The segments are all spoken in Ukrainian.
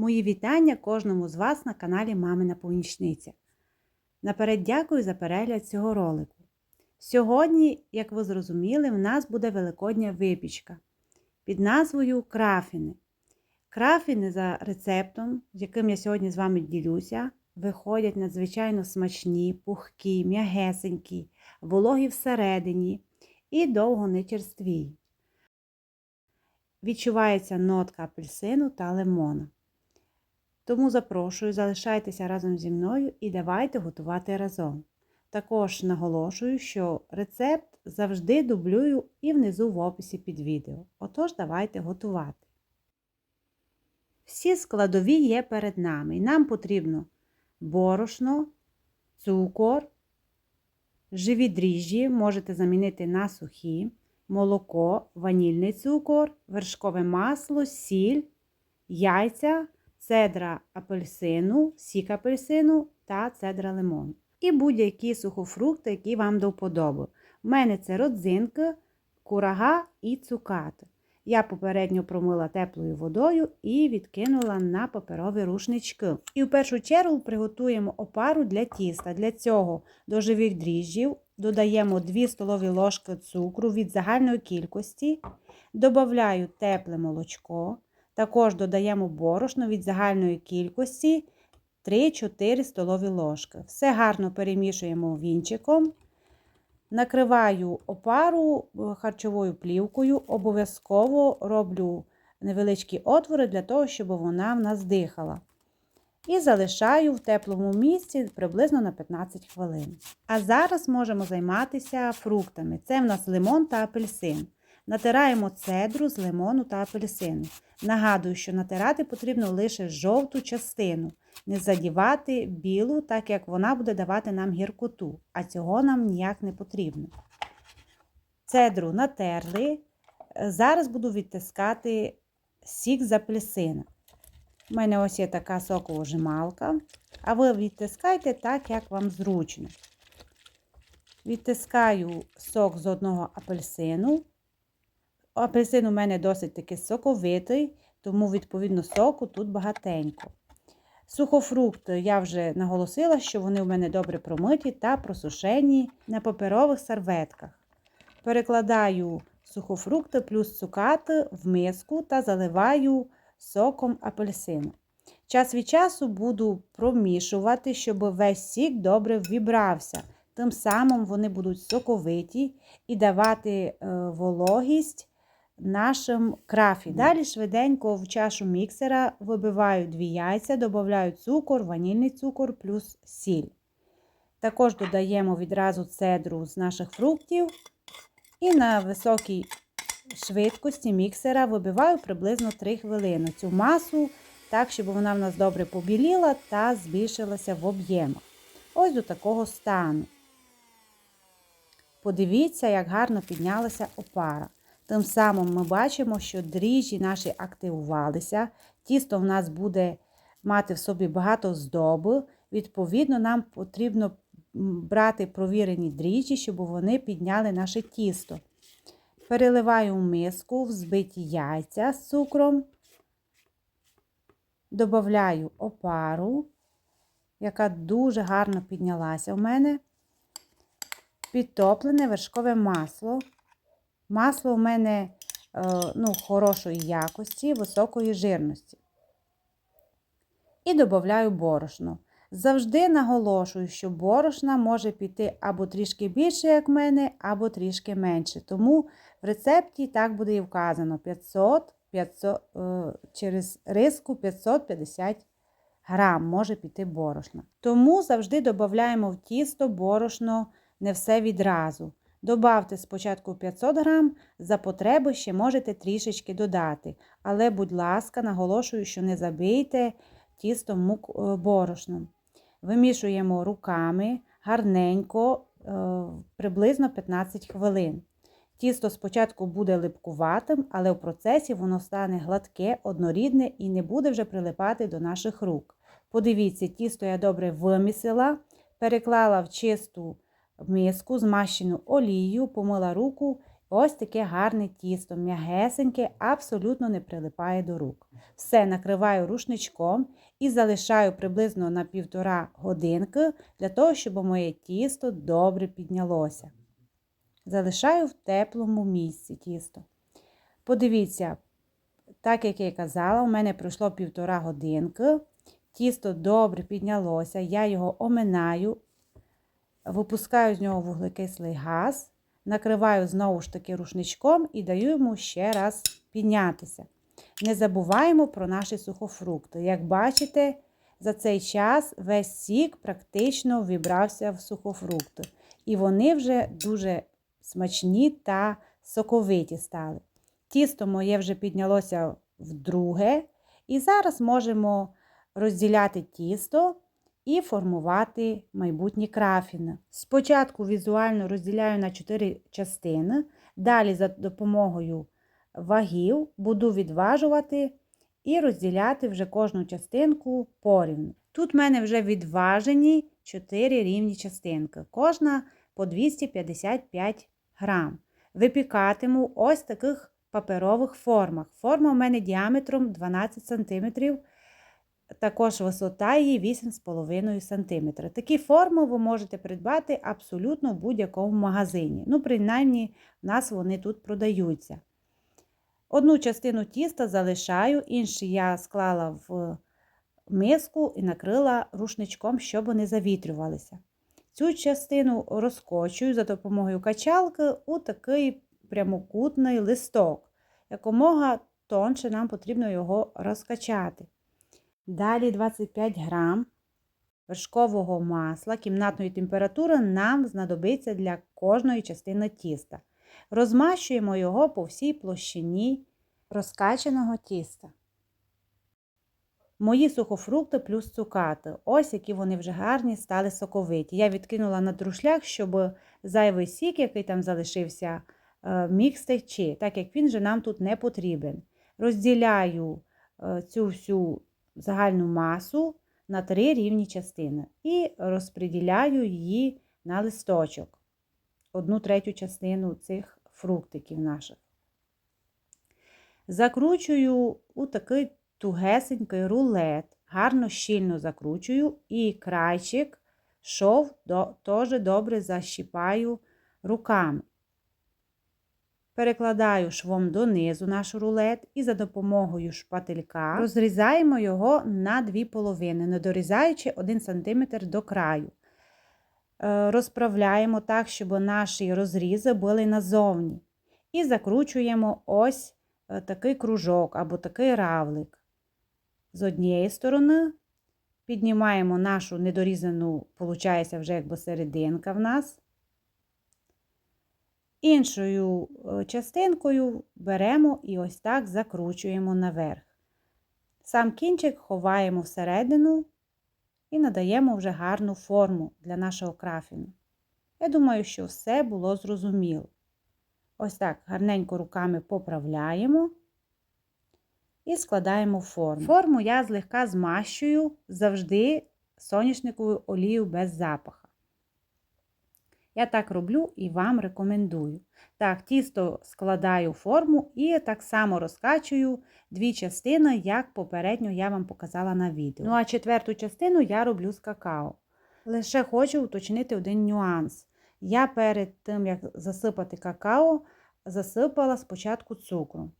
Мої вітання кожному з вас на каналі Мамина Помічниця. Наперед дякую за перегляд цього ролику. Сьогодні, як ви зрозуміли, в нас буде великодня випічка під назвою Крафіни. Крафіни за рецептом, яким я сьогодні з вами ділюся, виходять надзвичайно смачні, пухкі, м'ягесенькі, вологі всередині і довго не черстві. Відчувається нотка апельсину та лимона. Тому запрошую, залишайтеся разом зі мною і давайте готувати разом. Також наголошую, що рецепт завжди дублюю і внизу в описі під відео. Отож, давайте готувати. Всі складові є перед нами. Нам потрібно борошно, цукор, живі дріжджі, можете замінити на сухі, молоко, ванільний цукор, вершкове масло, сіль, яйця, цедра апельсину, сік апельсину та цедра лимону. І будь-які сухофрукти, які вам до вподоби. У мене це родзинки, курага і цукати. Я попередньо промила теплою водою і відкинула на паперові рушнички. І в першу чергу приготуємо опару для тіста. Для цього до живих дріжджів додаємо 2 столові ложки цукру від загальної кількості, додаю тепле молочко, також додаємо борошно від загальної кількості 3-4 столові ложки. Все гарно перемішуємо вінчиком. Накриваю опару харчовою плівкою, обов'язково роблю невеличкі отвори для того, щоб вона в нас дихала. І залишаю в теплому місці приблизно на 15 хвилин. А зараз можемо займатися фруктами. Це в нас лимон та апельсин. Натираємо цедру з лимону та апельсину. Нагадую, що натирати потрібно лише жовту частину, не задівати білу, так як вона буде давати нам гіркоту, а цього нам ніяк не потрібно. Цедру натерли. Зараз буду відтискати сік з апельсина. У мене ось є така соковожималка, а ви відтискайте так, як вам зручно. Відтискаю сок з одного апельсину. Апельсин у мене досить таки соковитий, тому, відповідно, соку тут багатенько. Сухофрукти я вже наголосила, що вони у мене добре промиті та просушені на паперових серветках. Перекладаю сухофрукти плюс цукати в миску та заливаю соком апельсину. Час від часу буду промішувати, щоб весь сік добре вібрався. Тим самим вони будуть соковиті і давати е, вологість нашим крафі. Далі швиденько в чашу міксера вибиваю дві яйця, додаю цукор, ванільний цукор плюс сіль. Також додаємо відразу цедру з наших фруктів. І на високій швидкості міксера вибиваю приблизно 3 хвилини цю масу, так, щоб вона в нас добре побіліла та збільшилася в об'ємах. Ось до такого стану. Подивіться, як гарно піднялася опара. Тим самим ми бачимо, що дріжджі наші активувалися. Тісто в нас буде мати в собі багато здоби. Відповідно, нам потрібно брати провірені дріжджі, щоб вони підняли наше тісто. Переливаю в миску взбиті яйця з цукром, додаю опару, яка дуже гарно піднялася у мене. Підтоплене вершкове масло. Масло у мене ну, хорошої якості, високої жирності. І додаю борошно. Завжди наголошую, що борошна може піти або трішки більше, як в мене, або трішки менше. Тому в рецепті так буде і вказано 500, 500 через риску 550 грам може піти борошна. Тому завжди додаємо в тісто борошно не все відразу. Добавте спочатку 500 грам, за потреби ще можете трішечки додати. Але, будь ласка, наголошую, що не забийте тісто мук борошном. Вимішуємо руками гарненько, приблизно 15 хвилин. Тісто спочатку буде липкуватим, але в процесі воно стане гладке, однорідне і не буде вже прилипати до наших рук. Подивіться, тісто я добре вимісила, переклала в чисту миску, змащену олією, помила руку Ось таке гарне тісто, м'ягесеньке, абсолютно не прилипає до рук. Все накриваю рушничком і залишаю приблизно на півтора годинки для того, щоб моє тісто добре піднялося. Залишаю в теплому місці тісто. Подивіться, так як я і казала, у мене пройшло півтора годинки. Тісто добре піднялося, я його оминаю, випускаю з нього вуглекислий газ, накриваю знову ж таки рушничком і даю йому ще раз піднятися. Не забуваємо про наші сухофрукти. Як бачите, за цей час весь сік практично вібрався в сухофрукти. І вони вже дуже смачні та соковиті стали. Тісто моє вже піднялося вдруге. І зараз можемо розділяти тісто і формувати майбутні крафіни. Спочатку візуально розділяю на 4 частини, далі за допомогою вагів буду відважувати і розділяти вже кожну частинку порівну. Тут в мене вже відважені 4 рівні частинки, кожна по 255 грам. Випікатиму ось таких паперових формах. Форма у мене діаметром 12 см, також висота її 8,5 см. Такі форми ви можете придбати абсолютно в будь-якому магазині. Ну, принаймні, в нас вони тут продаються. Одну частину тіста залишаю, іншу я склала в миску і накрила рушничком, щоб вони завітрювалися. Цю частину розкочую за допомогою качалки у такий прямокутний листок. Якомога тонше нам потрібно його розкачати. Далі 25 грам вершкового масла кімнатної температури нам знадобиться для кожної частини тіста. Розмащуємо його по всій площині розкачаного тіста. Мої сухофрукти плюс цукати. Ось які вони вже гарні, стали соковиті. Я відкинула на друшлях, щоб зайвий сік, який там залишився, е, міг стечі, так як він же нам тут не потрібен. Розділяю е, цю всю загальну масу на три рівні частини і розподіляю її на листочок, одну третю частину цих фруктиків наших. Закручую у такий тугесенький рулет, гарно щільно закручую і крайчик шов теж добре защіпаю руками. Перекладаю швом донизу наш рулет і за допомогою шпателька розрізаємо його на дві половини, не дорізаючи 1 см до краю. Е, розправляємо так, щоб наші розрізи були назовні. І закручуємо ось е, такий кружок або такий равлик. З однієї сторони піднімаємо нашу недорізану, виходить, вже якби серединка в нас. Іншою е, частинкою беремо і ось так закручуємо наверх. Сам кінчик ховаємо всередину і надаємо вже гарну форму для нашого крафіну. Я думаю, що все було зрозуміло. Ось так гарненько руками поправляємо і складаємо форму. Форму я злегка змащую завжди соняшниковою олією без запаха. Я так роблю і вам рекомендую. Так, тісто складаю форму і так само розкачую дві частини, як попередньо я вам показала на відео. Ну, а четверту частину я роблю з какао. Лише хочу уточнити один нюанс. Я перед тим, як засипати какао, засипала спочатку цукру.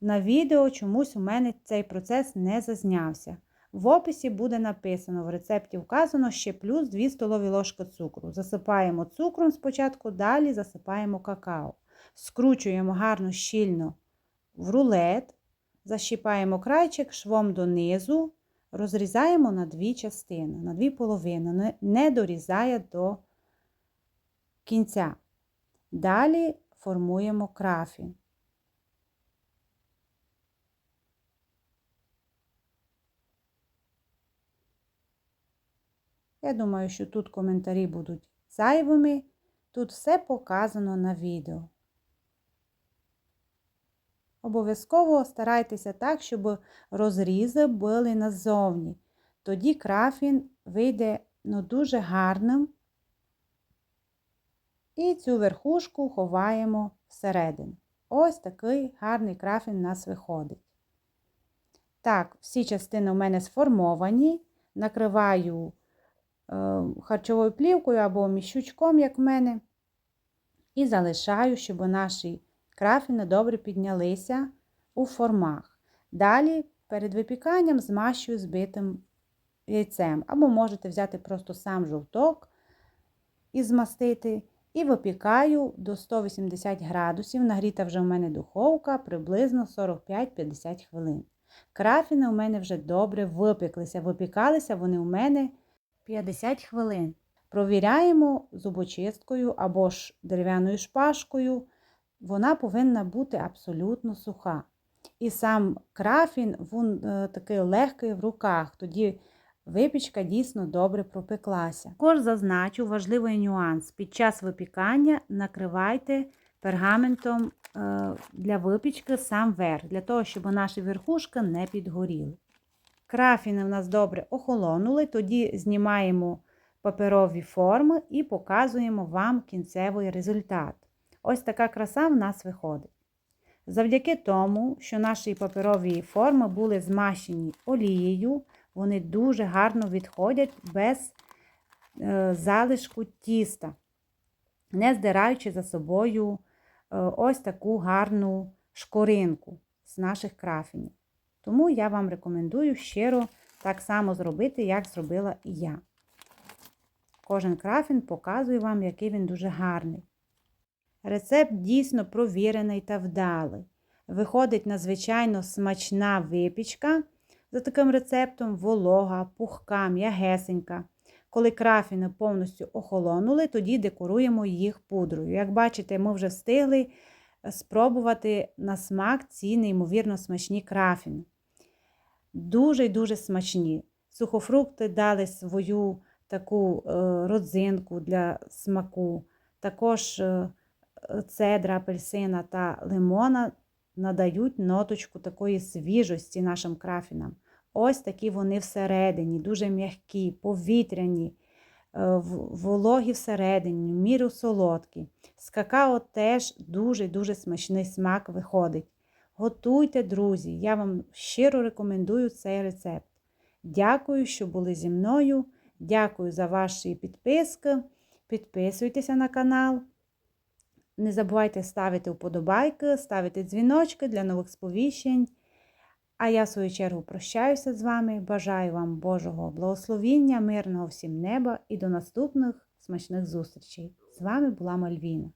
На відео чомусь у мене цей процес не зазнявся. В описі буде написано, в рецепті вказано ще плюс 2 столові ложки цукру. Засипаємо цукром спочатку, далі засипаємо какао. Скручуємо гарно щільно в рулет, защіпаємо крайчик швом донизу, розрізаємо на дві частини, на дві половини, не дорізає до кінця. Далі формуємо крафін. Я думаю, що тут коментарі будуть зайвими. Тут все показано на відео. Обов'язково старайтеся так, щоб розрізи були назовні. Тоді крафін вийде ну, дуже гарним. І цю верхушку ховаємо всередину. Ось такий гарний крафін у нас виходить. Так, всі частини у мене сформовані. Накриваю харчовою плівкою або міщучком, як в мене. І залишаю, щоб наші крафіни добре піднялися у формах. Далі перед випіканням змащую збитим яйцем. Або можете взяти просто сам жовток і змастити. І випікаю до 180 градусів. Нагріта вже у мене духовка приблизно 45-50 хвилин. Крафіни у мене вже добре випеклися. Випікалися вони у мене 50 хвилин. Провіряємо зубочисткою або ж дерев'яною шпажкою. Вона повинна бути абсолютно суха. І сам крафін він е, такий легкий в руках. Тоді випічка дійсно добре пропеклася. Також зазначу важливий нюанс. Під час випікання накривайте пергаментом е, для випічки сам верх, для того, щоб наші верхушки не підгоріли. Крафіни в нас добре охолонули, тоді знімаємо паперові форми і показуємо вам кінцевий результат. Ось така краса в нас виходить. Завдяки тому, що наші паперові форми були змащені олією, вони дуже гарно відходять без е, залишку тіста, не здираючи за собою е, ось таку гарну шкоринку з наших крафінів. Тому я вам рекомендую щиро так само зробити, як зробила і я. Кожен крафін показує вам, який він дуже гарний. Рецепт дійсно провірений та вдалий. Виходить надзвичайно смачна випічка. За таким рецептом волога, пухка, м'ягесенька. Коли крафіни повністю охолонули, тоді декоруємо їх пудрою. Як бачите, ми вже встигли спробувати на смак ці неймовірно смачні крафіни. Дуже і дуже смачні. Сухофрукти дали свою таку е, родзинку для смаку. Також е, цедра, апельсина та лимона надають ноточку такої свіжості нашим крафінам. Ось такі вони всередині, дуже м'які, повітряні, вологі всередині, в міру солодкі. З какао теж дуже-дуже смачний смак виходить. Готуйте, друзі, я вам щиро рекомендую цей рецепт. Дякую, що були зі мною. Дякую за ваші підписки. Підписуйтеся на канал. Не забувайте ставити вподобайки, ставити дзвіночки для нових сповіщень. А я, в свою чергу, прощаюся з вами. Бажаю вам Божого благословіння, мирного всім неба і до наступних смачних зустрічей. З вами була Мальвіна.